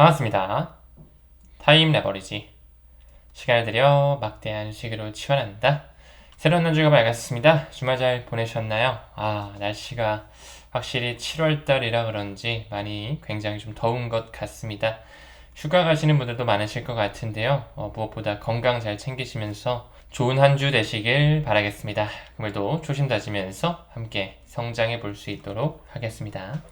반갑습니다. 타임 레버리지. 시간을 들여 막대한 시기로 치환한다. 새로운 한 주가 밝았습니다. 주말 잘 보내셨나요? 아, 날씨가 확실히 7월달이라 그런지 많이 굉장히 좀 더운 것 같습니다. 휴가 가시는 분들도 많으실 것 같은데요. 어, 무엇보다 건강 잘 챙기시면서 좋은 한 주 되시길 바라겠습니다. 오늘도 조심 다지면서 함께 성장해 볼 수 있도록 하겠습니다.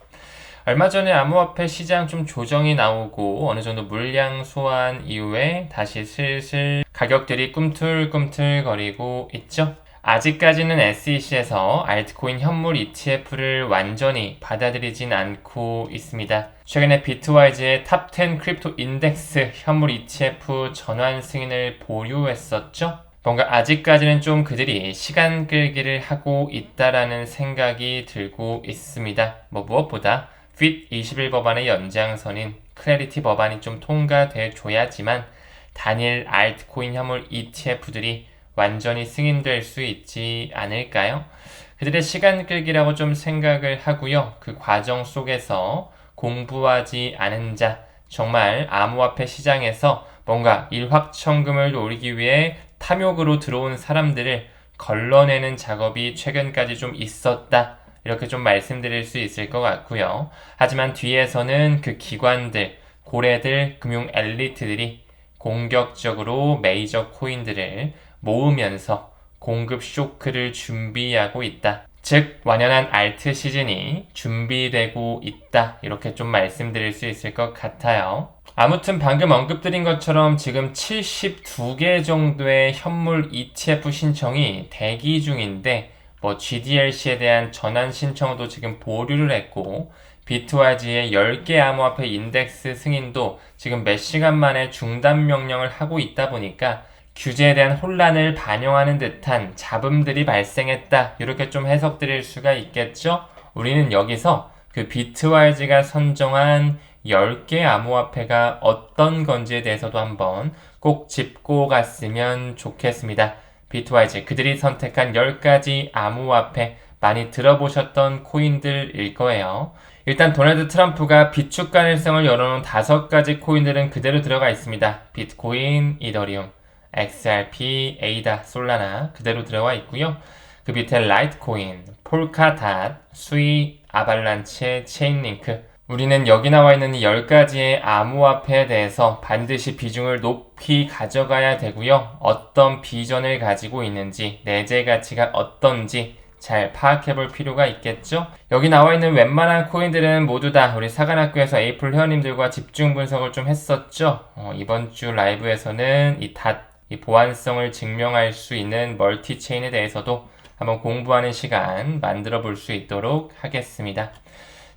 얼마 전에 암호화폐 시장 좀 조정이 나오고 어느 정도 물량 소환 이후에 다시 슬슬 가격들이 꿈틀꿈틀거리고 있죠. 아직까지는 SEC에서 알트코인 현물 ETF를 완전히 받아들이진 않고 있습니다. 최근에 비트와이즈의 탑10 크립토 인덱스 현물 ETF 전환 승인을 보류했었죠. 뭔가 아직까지는 좀 그들이 시간 끌기를 하고 있다라는 생각이 들고 있습니다. 뭐 무엇보다 핏 21법안의 연장선인 클래리티 법안이 좀 통과돼 줘야지만 단일 알트코인 현물 ETF들이 완전히 승인될 수 있지 않을까요? 그들의 시간 끌기라고 좀 생각을 하고요. 그 과정 속에서 공부하지 않은 자, 정말 암호화폐 시장에서 뭔가 일확천금을 노리기 위해 탐욕으로 들어온 사람들을 걸러내는 작업이 최근까지 좀 있었다. 이렇게 좀 말씀드릴 수 있을 것 같고요. 하지만 뒤에서는 그 기관들, 고래들, 금융 엘리트들이 공격적으로 메이저 코인들을 모으면서 공급 쇼크를 준비하고 있다. 즉, 완연한 알트 시즌이 준비되고 있다. 이렇게 좀 말씀드릴 수 있을 것 같아요. 아무튼 방금 언급드린 것처럼 지금 72개 정도의 현물 ETF 신청이 대기 중인데, 뭐 GDLC에 대한 전환 신청도 지금 보류를 했고, 비트와지의 10개 암호화폐 인덱스 승인도 지금 몇 시간 만에 중단 명령을 하고 있다 보니까 규제에 대한 혼란을 반영하는 듯한 잡음들이 발생했다. 이렇게 좀 해석드릴 수가 있겠죠? 우리는 여기서 그 비트와이즈가 선정한 10개 암호화폐가 어떤 건지에 대해서도 한번 꼭 짚고 갔으면 좋겠습니다. 비트와이즈, 그들이 선택한 10가지 암호화폐 많이 들어보셨던 코인들일 거예요. 일단 도널드 트럼프가 비축 가능성을 열어놓은 다섯 가지 코인들은 그대로 들어가 있습니다. 비트코인, 이더리움, XRP, 에이다, 솔라나 그대로 들어가 있고요. 그 밑에 라이트코인, 폴카닷, 수이, 아발란체, 체인링크 우리는 여기 나와 있는 이 10가지의 암호화폐에 대해서 반드시 비중을 높이 가져가야 되고요. 어떤 비전을 가지고 있는지, 내재 가치가 어떤지 잘 파악해 볼 필요가 있겠죠? 여기 나와 있는 웬만한 코인들은 모두 다 우리 사관학교에서 에이플 회원님들과 집중 분석을 좀 했었죠? 어, 이번 주 라이브에서는 이 닷, 이 보안성을 증명할 수 있는 멀티체인에 대해서도 한번 공부하는 시간 만들어 볼 수 있도록 하겠습니다.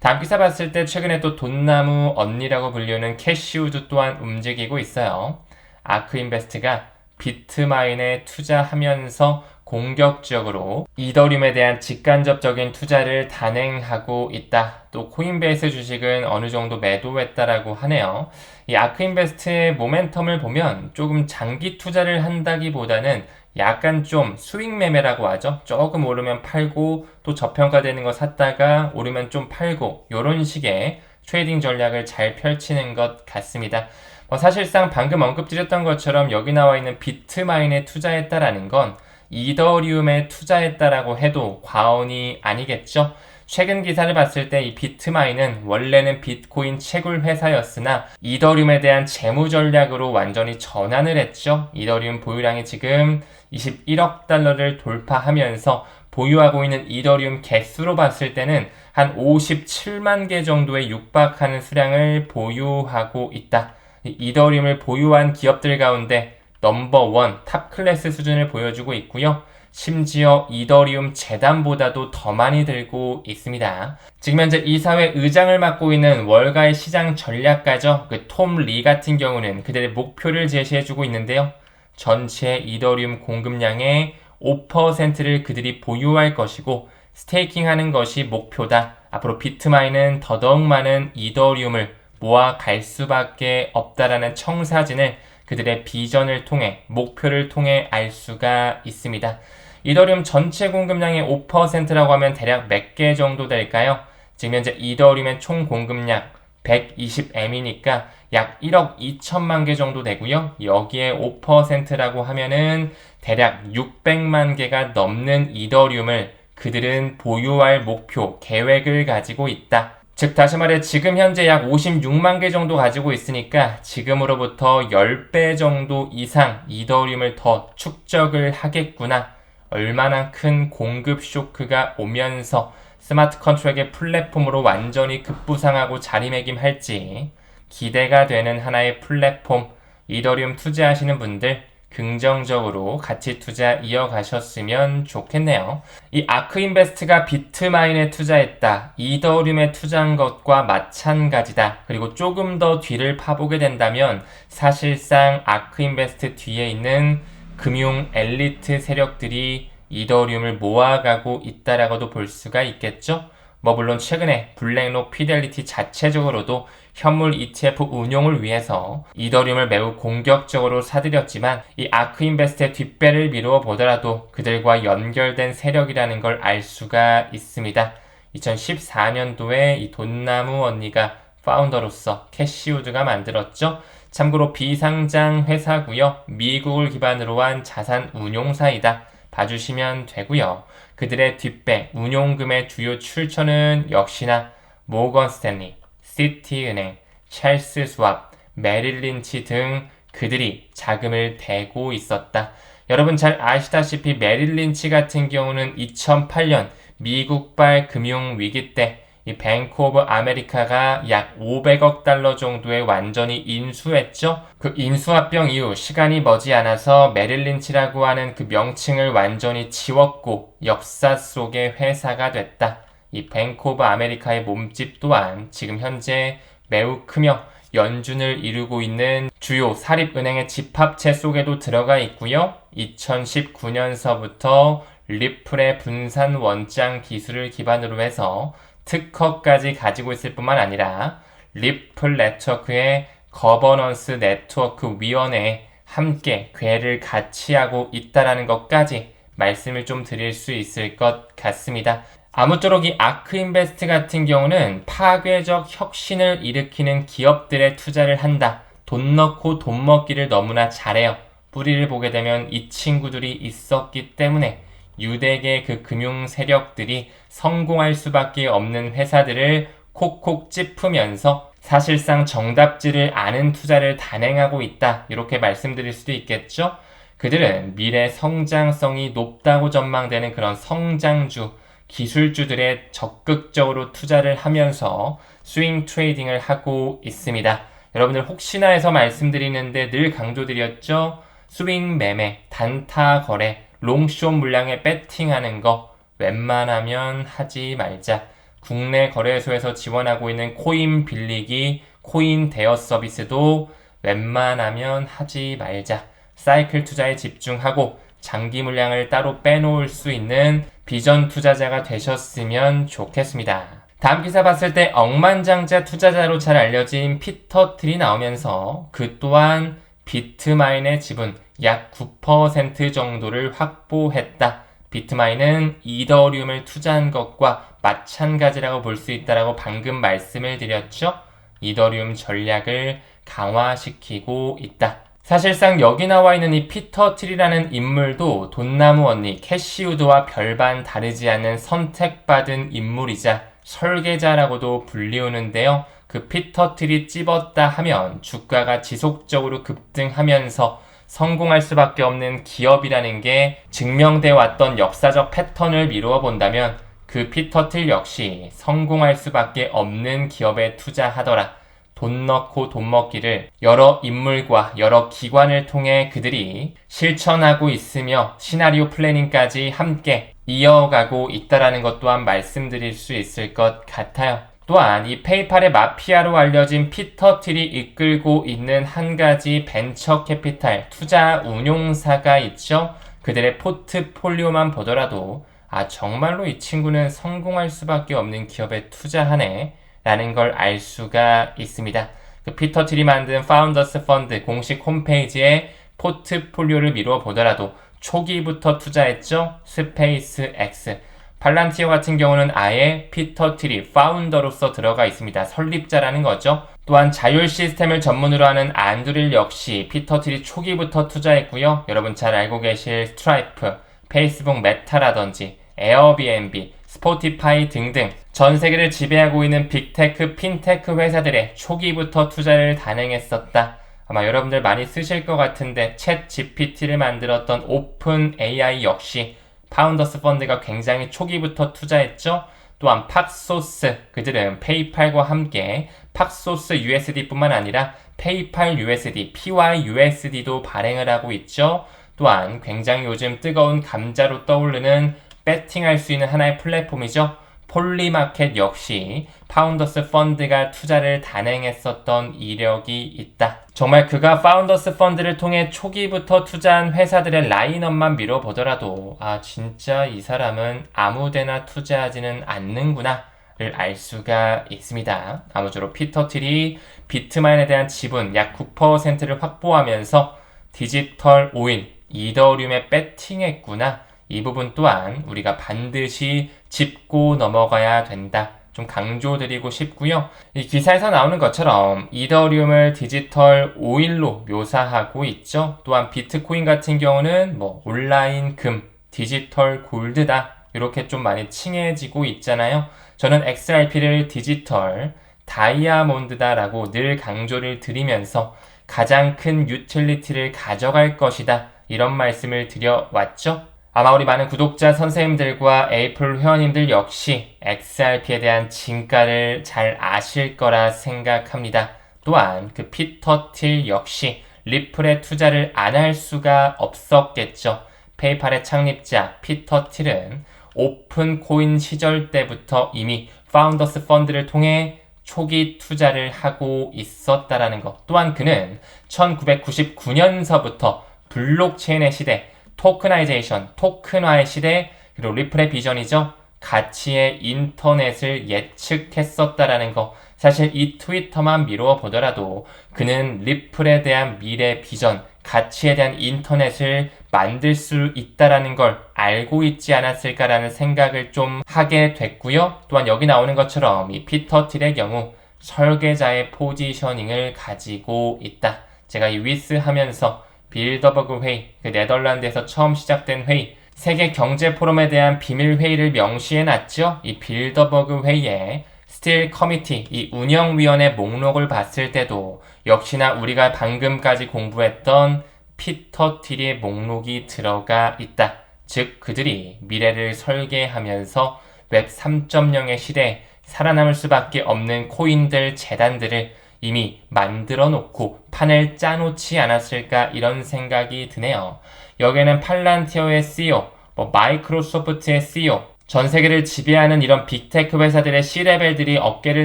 다음 기사 봤을 때 최근에 또 돈나무 언니라고 불리는 캐시우드 또한 움직이고 있어요. 아크인베스트가 비트마인에 투자하면서 공격적으로 이더리움에 대한 직간접적인 투자를 단행하고 있다. 또 코인베이스 주식은 어느 정도 매도했다라고 하네요. 이 아크인베스트의 모멘텀을 보면 조금 장기 투자를 한다기보다는 약간 좀 수익 매매라고 하죠. 조금 오르면 팔고 또 저평가되는 거 샀다가 오르면 좀 팔고 이런 식의 트레이딩 전략을 잘 펼치는 것 같습니다. 뭐 사실상 방금 언급드렸던 것처럼 여기 나와 있는 비트마인에 투자했다라는 건 이더리움에 투자했다라고 해도 과언이 아니겠죠. 최근 기사를 봤을 때 이 비트마인은 원래는 비트코인 채굴 회사였으나 이더리움에 대한 재무 전략으로 완전히 전환을 했죠. 이더리움 보유량이 지금 21억 달러를 돌파하면서 보유하고 있는 이더리움 개수로 봤을 때는 한 57만 개 정도에 육박하는 수량을 보유하고 있다. 이더리움을 보유한 기업들 가운데 넘버원 탑 클래스 수준을 보여주고 있고요. 심지어 이더리움 재단보다도 더 많이 들고 있습니다. 지금 현재 이사회 의장을 맡고 있는 월가의 시장 전략가죠. 그 톰 리 같은 경우는 그들의 목표를 제시해주고 있는데요. 전체 이더리움 공급량의 5%를 그들이 보유할 것이고 스테이킹하는 것이 목표다. 앞으로 비트마인은 더더욱 많은 이더리움을 모아 갈 수밖에 없다라는 청사진을 그들의 비전을 통해 목표를 통해 알 수가 있습니다. 이더리움 전체 공급량의 5%라고 하면 대략 몇 개 정도 될까요? 지금 현재 이더리움의 총 공급량 120M이니까 약 1억 2천만 개 정도 되고요. 여기에 5%라고 하면은 대략 600만 개가 넘는 이더리움을 그들은 보유할 목표, 계획을 가지고 있다. 즉 다시 말해 지금 현재 약 56만 개 정도 가지고 있으니까 지금으로부터 10배 정도 이상 이더리움을 더 축적을 하겠구나. 얼마나 큰 공급 쇼크가 오면서 스마트 컨트랙의 플랫폼으로 완전히 급부상하고 자리매김할지 기대가 되는 하나의 플랫폼 이더리움 투자하시는 분들 긍정적으로 가치 투자 이어가셨으면 좋겠네요. 이 아크인베스트가 비트마인에 투자했다. 이더리움에 투자한 것과 마찬가지다. 그리고 조금 더 뒤를 파보게 된다면 사실상 아크인베스트 뒤에 있는 금융 엘리트 세력들이 이더리움을 모아가고 있다라고도 볼 수가 있겠죠. 뭐 물론 최근에 블랙록 피델리티 자체적으로도 현물 ETF 운용을 위해서 이더리움을 매우 공격적으로 사들였지만 이 아크인베스트의 뒷배를 미루어 보더라도 그들과 연결된 세력이라는 걸 알 수가 있습니다. 2014년도에 이 돈나무 언니가 파운더로서 캐시우드가 만들었죠. 참고로 비상장 회사고요. 미국을 기반으로 한 자산 운용사이다. 봐주시면 되고요. 그들의 뒷배 운용금의 주요 출처는 역시나 모건 스탠리, 시티은행, 찰스 수압, 메릴린치 등 그들이 자금을 대고 있었다. 여러분 잘 아시다시피 메릴린치 같은 경우는 2008년 미국발 금융위기 때 이 뱅크 오브 아메리카가 약 500억 달러 정도의 완전히 인수했죠. 그 인수합병 이후 시간이 머지않아서 메릴린치라고 하는 그 명칭을 완전히 지웠고 역사 속의 회사가 됐다. 이 뱅크 오브 아메리카의 몸집 또한 지금 현재 매우 크며 연준을 이루고 있는 주요 사립은행의 집합체 속에도 들어가 있고요. 2019년서부터 리플의 분산 원장 기술을 기반으로 해서 특허까지 가지고 있을 뿐만 아니라 리플 네트워크의 거버넌스 네트워크 위원회에 함께 괴를 같이 하고 있다라는 것까지 말씀을 좀 드릴 수 있을 것 같습니다. 아무쪼록 이 아크 인베스트 같은 경우는 파괴적 혁신을 일으키는 기업들에 투자를 한다. 돈 넣고 돈 먹기를 너무나 잘해요. 뿌리를 보게 되면 이 친구들이 있었기 때문에 유대계 그 금융 세력들이 성공할 수밖에 없는 회사들을 콕콕 찝으면서 사실상 정답지를 아는 투자를 단행하고 있다. 이렇게 말씀드릴 수도 있겠죠? 그들은 미래 성장성이 높다고 전망되는 그런 성장주, 기술주들에 적극적으로 투자를 하면서 스윙 트레이딩을 하고 있습니다. 여러분들 혹시나 해서 말씀드리는데 늘 강조드렸죠? 스윙 매매, 단타 거래, 롱숏 물량에 배팅하는 거 웬만하면 하지 말자. 국내 거래소에서 지원하고 있는 코인 빌리기, 코인 대여 서비스도 웬만하면 하지 말자. 사이클 투자에 집중하고 장기 물량을 따로 빼놓을 수 있는 비전 투자자가 되셨으면 좋겠습니다. 다음 기사 봤을 때 억만장자 투자자로 잘 알려진 피터 틀이 나오면서 그 또한 비트마인의 지분 약 9% 정도를 확보했다. 비트마인은 이더리움을 투자한 것과 마찬가지라고 볼 수 있다라고 방금 말씀을 드렸죠. 이더리움 전략을 강화시키고 있다. 사실상 여기 나와 있는 이 피터 트리라는 인물도 돈나무 언니 캐시우드와 별반 다르지 않은 선택받은 인물이자 설계자라고도 불리우는데요. 그 피터 트리 찝었다 하면 주가가 지속적으로 급등하면서 성공할 수밖에 없는 기업이라는 게 증명돼 왔던 역사적 패턴을 미루어 본다면 그 피터 틀 역시 성공할 수밖에 없는 기업에 투자하더라. 돈 넣고 돈 먹기를 여러 인물과 여러 기관을 통해 그들이 실천하고 있으며 시나리오 플래닝까지 함께 이어가고 있다라는 것 또한 말씀드릴 수 있을 것 같아요. 또한 이 페이팔의 마피아로 알려진 피터 틸이 이끌고 있는 한 가지 벤처 캐피탈 투자 운용사가 있죠. 그들의 포트폴리오만 보더라도 아 정말로 이 친구는 성공할 수밖에 없는 기업에 투자하네 라는 걸 알 수가 있습니다. 그 피터 틸이 만든 파운더스 펀드 공식 홈페이지에 포트폴리오를 미루어 보더라도 초기부터 투자했죠. 스페이스 X 팔란티어 같은 경우는 아예 피터 트리 파운더로서 들어가 있습니다. 설립자라는 거죠. 또한 자율 시스템을 전문으로 하는 안드릴 역시 피터 트리 초기부터 투자했고요. 여러분 잘 알고 계실 스트라이프, 페이스북 메타라든지 에어비앤비, 스포티파이 등등 전 세계를 지배하고 있는 빅테크, 핀테크 회사들의 초기부터 투자를 단행했었다. 아마 여러분들 많이 쓰실 것 같은데 챗 GPT를 만들었던 오픈 AI 역시 파운더스 펀드가 굉장히 초기부터 투자했죠. 또한 팍소스 그들은 페이팔과 함께 팍소스 USD뿐만 아니라 페이팔 USD, PYUSD도 발행을 하고 있죠. 또한 굉장히 요즘 뜨거운 감자로 떠오르는 배팅할 수 있는 하나의 플랫폼이죠. 폴리마켓 역시 파운더스 펀드가 투자를 단행했었던 이력이 있다. 정말 그가 파운더스 펀드를 통해 초기부터 투자한 회사들의 라인업만 밀어보더라도 아 진짜 이 사람은 아무데나 투자하지는 않는구나 를알 수가 있습니다. 아무쪼록 피터 틸이 비트마인에 대한 지분 약 9%를 확보하면서 디지털 오인 이더리움에 배팅했구나 이 부분 또한 우리가 반드시 짚고 넘어가야 된다. 좀 강조드리고 싶고요. 이 기사에서 나오는 것처럼 이더리움을 디지털 오일로 묘사하고 있죠. 또한 비트코인 같은 경우는 뭐 온라인 금, 디지털 골드다. 이렇게 좀 많이 칭해지고 있잖아요. 저는 XRP를 디지털 다이아몬드다라고 늘 강조를 드리면서 가장 큰 유틸리티를 가져갈 것이다. 이런 말씀을 드려왔죠. 아마 우리 많은 구독자 선생님들과 에이플 회원님들 역시 XRP에 대한 진가를 잘 아실 거라 생각합니다. 또한 그 피터 틸 역시 리플에 투자를 안 할 수가 없었겠죠. 페이팔의 창립자 피터 틸은 오픈 코인 시절 때부터 이미 파운더스 펀드를 통해 초기 투자를 하고 있었다라는 것. 또한 그는 1999년서부터 블록체인의 시대 토크나이제이션, 토큰화의 시대, 그리고 리플의 비전이죠. 가치의 인터넷을 예측했었다라는 거. 사실 이 트위터만 미루어 보더라도 그는 리플에 대한 미래 비전, 가치에 대한 인터넷을 만들 수 있다라는 걸 알고 있지 않았을까라는 생각을 좀 하게 됐고요. 또한 여기 나오는 것처럼 이 피터 틸의 경우 설계자의 포지셔닝을 가지고 있다. 제가 이 위스 하면서 빌더버그 회의, 그 네덜란드에서 처음 시작된 회의, 세계 경제 포럼에 대한 비밀 회의를 명시해 놨죠. 이 빌더버그 회의에 스틸 커미티, 이 운영위원회 목록을 봤을 때도 역시나 우리가 방금까지 공부했던 피터 틸의 목록이 들어가 있다. 즉, 그들이 미래를 설계하면서 웹 3.0의 시대에 살아남을 수밖에 없는 코인들, 재단들을 이미 만들어 놓고 판을 짜놓지 않았을까 이런 생각이 드네요. 여기에는 팔란티어의 CEO, 뭐 마이크로소프트의 CEO, 전 세계를 지배하는 이런 빅테크 회사들의 C레벨들이 어깨를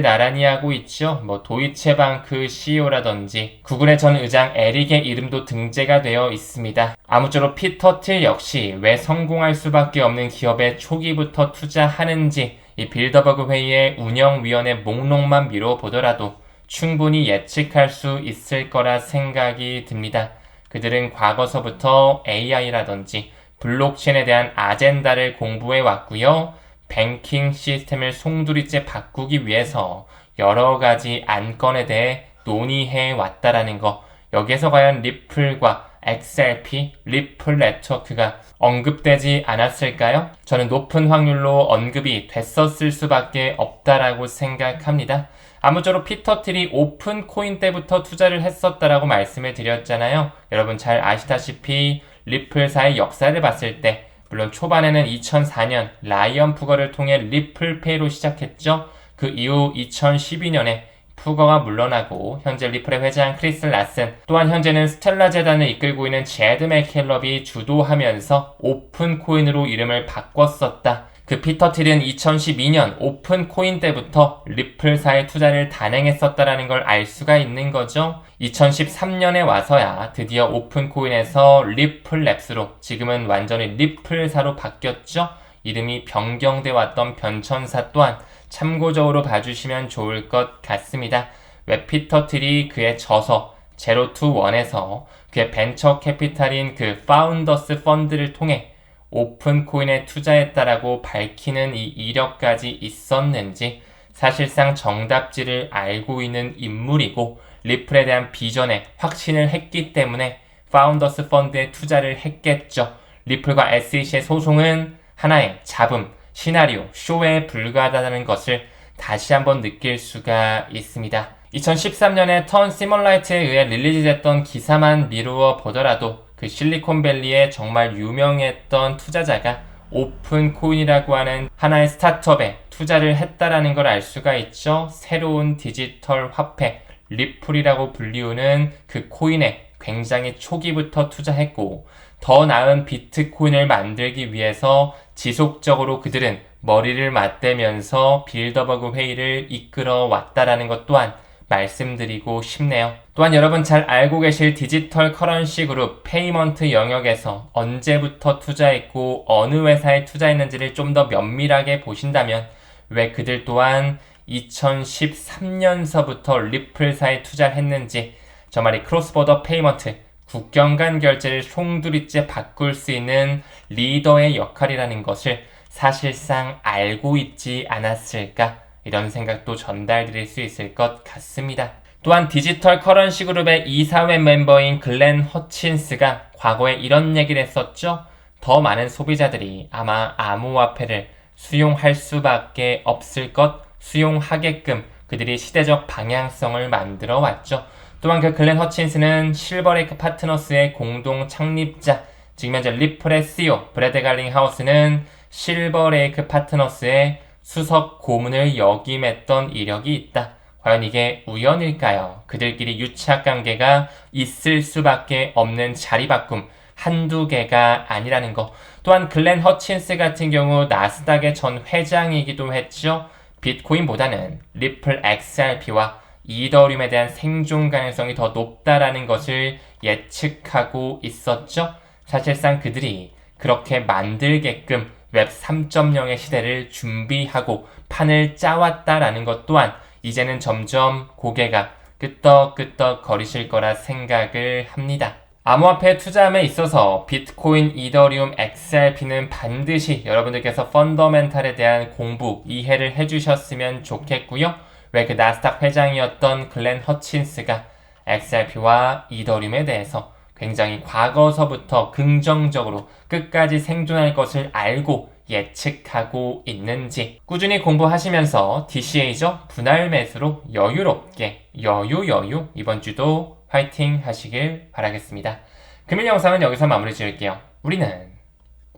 나란히 하고 있죠. 뭐 도이체방크 CEO라든지 구글의 전 의장 에릭의 이름도 등재가 되어 있습니다. 아무쪼록 피터 틸 역시 왜 성공할 수밖에 없는 기업에 초기부터 투자하는지 이 빌더버그 회의의 운영위원회 목록만 미뤄 보더라도 충분히 예측할 수 있을 거라 생각이 듭니다. 그들은 과거서부터 AI라든지 블록체인에 대한 아젠다를 공부해 왔고요. 뱅킹 시스템을 송두리째 바꾸기 위해서 여러 가지 안건에 대해 논의해 왔다라는 거. 여기에서 과연 리플과 XRP, 리플 네트워크가 언급되지 않았을까요? 저는 높은 확률로 언급이 됐었을 수밖에 없다라고 생각합니다. 아무쪼록 피터 틸이 오픈 코인 때부터 투자를 했었다라고 말씀을 드렸잖아요. 여러분 잘 아시다시피 리플사의 역사를 봤을 때 물론 초반에는 2004년 라이언 푸거를 통해 리플페이로 시작했죠. 그 이후 2012년에 푸거가 물러나고 현재 리플의 회장 크리스 라슨 또한 현재는 스텔라 재단을 이끌고 있는 제드 맥켈럽이 주도하면서 오픈 코인으로 이름을 바꿨었다. 그 피터 틸은 2012년 오픈 코인 때부터 리플사의 투자를 단행했었다라는 걸 알 수가 있는 거죠. 2013년에 와서야 드디어 오픈 코인에서 리플랩스로 지금은 완전히 리플사로 바뀌었죠. 이름이 변경돼 왔던 변천사 또한 참고적으로 봐주시면 좋을 것 같습니다. 왜 피터 틸이 그의 저서 제로 투 원에서 그의 벤처 캐피탈인 그 파운더스 펀드를 통해 오픈 코인에 투자했다라고 밝히는 이 이력까지 있었는지 사실상 정답지를 알고 있는 인물이고 리플에 대한 비전에 확신을 했기 때문에 파운더스 펀드에 투자를 했겠죠. 리플과 SEC의 소송은 하나의 잡음, 시나리오, 쇼에 불과하다는 것을 다시 한번 느낄 수가 있습니다. 2013년에 턴 시멀라이트에 의해 릴리즈됐던 기사만 미루어 보더라도 그 실리콘밸리에 정말 유명했던 투자자가 오픈 코인이라고 하는 하나의 스타트업에 투자를 했다라는 걸 알 수가 있죠. 새로운 디지털 화폐 리플이라고 불리우는 그 코인에 굉장히 초기부터 투자했고 더 나은 비트코인을 만들기 위해서 지속적으로 그들은 머리를 맞대면서 빌더버그 회의를 이끌어 왔다라는 것 또한 말씀드리고 싶네요. 또한 여러분 잘 알고 계실 디지털 커런시 그룹 페이먼트 영역에서 언제부터 투자했고 어느 회사에 투자했는지를 좀 더 면밀하게 보신다면 왜 그들 또한 2013년서부터 리플사에 투자를 했는지 저 말이 크로스보더 페이먼트 국경 간 결제를 송두리째 바꿀 수 있는 리더의 역할이라는 것을 사실상 알고 있지 않았을까 이런 생각도 전달드릴 수 있을 것 같습니다. 또한 디지털 커런시 그룹의 이사회 멤버인 글렌 허친스가 과거에 이런 얘기를 했었죠. 더 많은 소비자들이 아마 암호화폐를 수용할 수밖에 없을 것, 수용하게끔 그들이 시대적 방향성을 만들어 왔죠. 또한 그 글렌 허친스는 실버레이크 파트너스의 공동 창립자, 지금 현재 CEO 브래드 갈링 하우스는 실버레이크 파트너스의 수석 고문을 역임했던 이력이 있다. 과연 이게 우연일까요? 그들끼리 유착 관계가 있을 수밖에 없는 자리 바꿈 한두 개가 아니라는 거. 또한 글렌 허친스 같은 경우 나스닥의 전 회장이기도 했죠. 비트코인보다는 리플 XRP와 이더리움에 대한 생존 가능성이 더 높다라는 것을 예측하고 있었죠. 사실상 그들이 그렇게 만들게끔 웹 3.0의 시대를 준비하고 판을 짜왔다라는 것 또한 이제는 점점 고개가 끄떡끄떡 거리실 거라 생각을 합니다. 암호화폐 투자함에 있어서 비트코인, 이더리움, XRP는 반드시 여러분들께서 펀더멘탈에 대한 공부, 이해를 해주셨으면 좋겠고요. 왜 그 나스닥 회장이었던 글렌 허친스가 XRP와 이더리움에 대해서 굉장히 과거서부터 긍정적으로 끝까지 생존할 것을 알고 예측하고 있는지 꾸준히 공부하시면서 DCA죠 분할 매수로 여유롭게 여유 여유 이번 주도 화이팅 하시길 바라겠습니다. 금일 영상은 여기서 마무리 지을게요. 우리는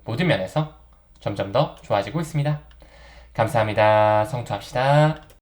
모든 면에서 점점 더 좋아지고 있습니다. 감사합니다. 성투합시다.